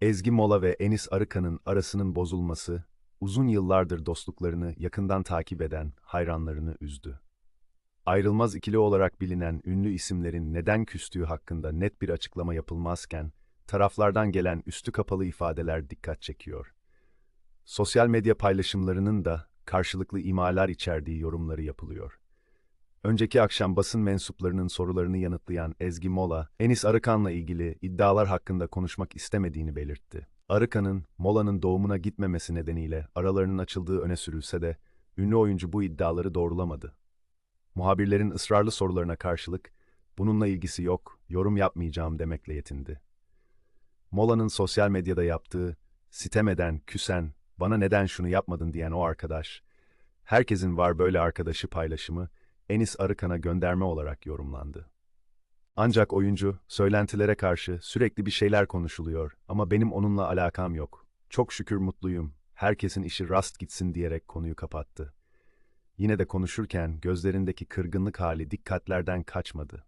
Ezgi Mola ve Enis Arıkan'ın arasının bozulması, uzun yıllardır dostluklarını yakından takip eden hayranlarını üzdü. Ayrılmaz ikili olarak bilinen ünlü isimlerin neden küstüğü hakkında net bir açıklama yapılmazken, taraflardan gelen üstü kapalı ifadeler dikkat çekiyor. Sosyal medya paylaşımlarının da karşılıklı imalar içerdiği yorumları yapılıyor. Önceki akşam basın mensuplarının sorularını yanıtlayan Ezgi Mola, Enis Arıkan'la ilgili iddialar hakkında konuşmak istemediğini belirtti. Arıkan'ın, Mola'nın doğumuna gitmemesi nedeniyle aralarının açıldığı öne sürülse de, ünlü oyuncu bu iddiaları doğrulamadı. Muhabirlerin ısrarlı sorularına karşılık, bununla ilgisi yok, yorum yapmayacağım demekle yetindi. Mola'nın sosyal medyada yaptığı, sitem eden, küsen, bana neden şunu yapmadın diyen o arkadaş, herkesin var böyle arkadaşı paylaşımı, Enis Arıkan'a gönderme olarak yorumlandı. Ancak oyuncu, söylentilere karşı sürekli bir şeyler konuşuluyor ama benim onunla alakam yok. Çok şükür mutluyum, herkesin işi rast gitsin diyerek konuyu kapattı. Yine de konuşurken gözlerindeki kırgınlık hali dikkatlerden kaçmadı.